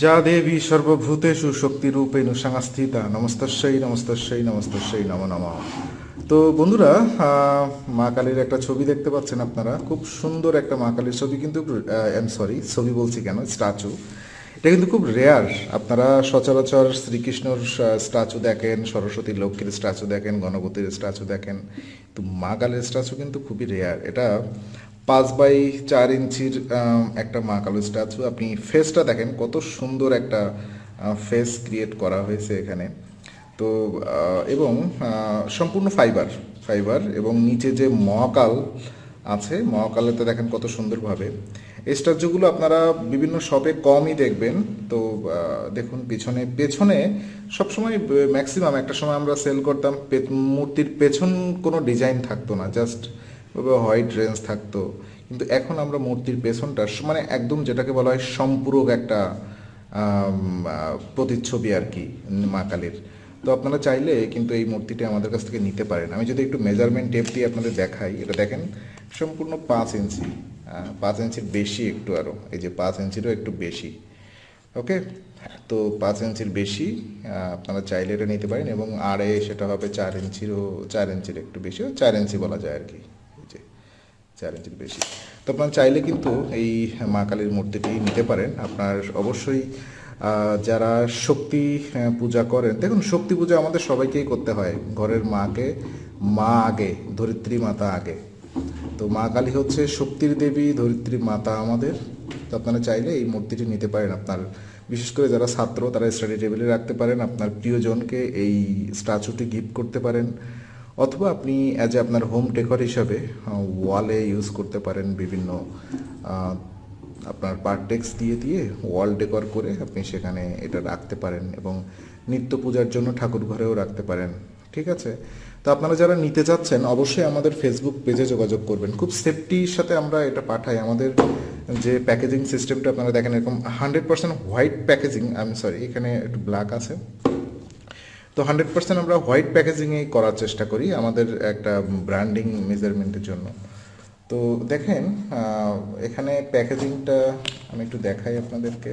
যা দেবী সর্বভূতেষু শক্তিরূপেণ সংস্থিতা। নমস্তস্যই নমস্তস্যই নমস্তস্যই নম নম। তো বন্ধুরা মা কালীর একটা ছবি দেখতে পাচ্ছেন আপনারা। খুব সুন্দর একটা মা কালীর ছবি কিন্তু এম সরি ছবি বলছি কেন? স্ট্যাচু এটা কিন্তু খুব রেয়ার আপনারা সচরাচর শ্রীকৃষ্ণর স্ট্যাচু দেখেন সরস্বতী লক্ষ্মীর স্ট্যাচু দেখেন, গণপতির স্ট্যাচু দেখেন। তো মা কালীর স্ট্যাচু কিন্তু খুবই রেয়ার এটা পাঁচ বাই চার ইঞ্চির একটা মা কালী স্ট্যাচু। আপনি ফেসটা দেখেন কত সুন্দর একটা ফেস ক্রিয়েট করা হয়েছে এখানে। তো এবং সম্পূর্ণ ফাইবার ফাইবার এবং নিচে যে মহাকাল আছে, মহাকালেতে দেখেন কত সুন্দরভাবে। এই স্ট্যাচুগুলো আপনারা বিভিন্ন শপে কমই দেখবেন। তো দেখুন পিছনে, পেছনে সবসময় ম্যাক্সিমাম একটা সময় আমরা সেল করতাম। মূর্তির পেছন কোনো ডিজাইন থাকতো না জাস্ট হোয়াইট রেঞ্জ থাকতো। কিন্তু এখন আমরা মূর্তির পেছনটা মানে একদম যেটাকে বলা হয় সম্পূরক একটা প্রতিচ্ছবি আর কি মা কালীর। তো আপনারা চাইলে কিন্তু এই মূর্তিটি আমাদের কাছ থেকে নিতে পারেন। আমি যদি একটু মেজারমেন্ট টেপ দিয়ে আপনাদের দেখাই, এটা দেখেন, সম্পূর্ণ পাঁচ ইঞ্চি পাঁচ ইঞ্চির বেশি একটু আরও এই যে পাঁচ ইঞ্চিরও একটু বেশি। ওকে? তো পাঁচ ইঞ্চির বেশি আপনারা চাইলে এটা নিতে পারেন এবং আড়ে সেটা হবে চার ইঞ্চিরও, চার ইঞ্চির একটু বেশিও চার ইঞ্চি বলা যায় আর কি। চার বেশি। তো আপনারা চাইলে কিন্তু এই মা কালীর মূর্তিটি নিতে পারেন। আপনার অবশ্যই যারা শক্তি পূজা করেন, দেখুন শক্তি পূজা আমাদের সবাইকেই করতে হয়। ঘরের মাকে, মা আগে, ধরিত্রী মাতা আগে। তো মা কালী হচ্ছে শক্তির দেবী, ধরিত্রী মাতা আমাদের। তো আপনারা চাইলে এই মূর্তিটি নিতে পারেন আপনার। বিশেষ করে যারা ছাত্র, তারা স্টাডি টেবিলে রাখতে পারেন। আপনার প্রিয়জনকে এই স্ট্যাচুটি গিফট করতে পারেন। অথবা আপনি অ্যাজ আপনার হোম ডেকর হিসাবে ওয়ালে ইউজ করতে পারেন বিভিন্ন আপনার পার্টেক্স দিয়ে দিয়ে ওয়াল ডেকর করে আপনি সেখানে এটা রাখতে পারেন এবং নিত্য পূজার জন্য ঠাকুর ঘরেও রাখতে পারেন, ঠিক আছে? তো আপনারা যারা নিতে চাচ্ছেন, অবশ্যই আমাদের ফেসবুক পেজে যোগাযোগ করবেন। খুব সেফটির সাথে আমরা এটা পাঠাই। আমাদের যে প্যাকেজিং সিস্টেমটা আপনারা দেখেন, এরকম হান্ড্রেড পার্সেন্ট হোয়াইট প্যাকেজিং আমি সরি এখানে একটু ব্ল্যাক আছে। তো হান্ড্রেড পার্সেন্ট আমরা হোয়াইট প্যাকেজিংয়ে করার চেষ্টা করি আমাদের একটা ব্র্যান্ডিং মেজারমেন্টের জন্য। তো দেখেন এখানে প্যাকেজিংটা আমি একটু দেখাই আপনাদেরকে।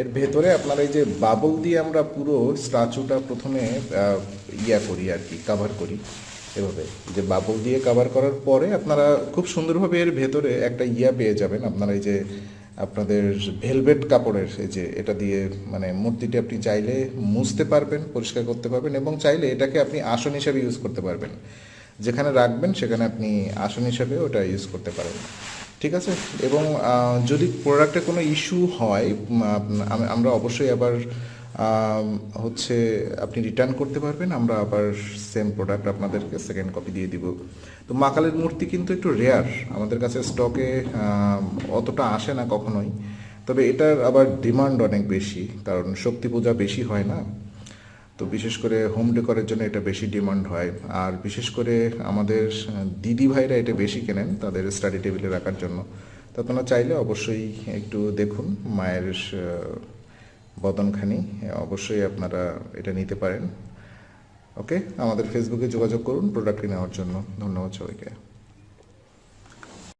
এর ভেতরে আপনার এই যে বাবল দিয়ে আমরা পুরো স্ট্যাচুটা প্রথমে ইয়া করি আর কি কাভার করি এভাবে। যে বাবল দিয়ে কাভার করার পরে আপনারা খুব সুন্দরভাবে এর ভেতরে একটা ইয়া পেয়ে যাবেন। আপনারা এই যে আপনাদের ভেলভেট কাপড়ের এই যে এটা দিয়ে মানে মূর্তিটি আপনি চাইলে মুছতে পারবেন, পরিষ্কার করতে পারবেন এবং চাইলে এটাকে আপনি আসন হিসাবে ইউজ করতে পারবেন। যেখানে রাখবেন সেখানে আপনি আসন হিসাবে ওটা ইউজ করতে পারেন। ঠিক আছে? এবং যদি প্রোডাক্টে কোনো ইস্যু হয় আমরা অবশ্যই আবার হচ্ছে আপনি রিটার্ন করতে পারবেন, আমরা আবার সেম প্রোডাক্ট আপনাদেরকে সেকেন্ড কপি দিয়ে দিব। তো মা কালীর মূর্তি কিন্তু একটু রেয়ার আমাদের কাছে স্টকে অতটা আসে না কখনোই। তবে এটার আবার ডিমান্ড অনেক বেশি, কারণ শক্তি পূজা বেশি হয় না। তো বিশেষ করে হোম ডেকরের জন্য এটা বেশি ডিমান্ড হয়। আর বিশেষ করে আমাদের, দিদি ভাইরা এটা বেশি কেনেন, তাদের স্টাডি টেবিলে রাখার জন্য। তো আপনারা চাইলে অবশ্যই একটু দেখুন, মায়ের বদনখানি অবশ্যই আপনারা এটা নিতে পারেন। ওকে, আমাদের ফেসবুকে যোগাযোগ করুন প্রোডাক্টটি নেওয়ার জন্য। ধন্যবাদ সবাইকে।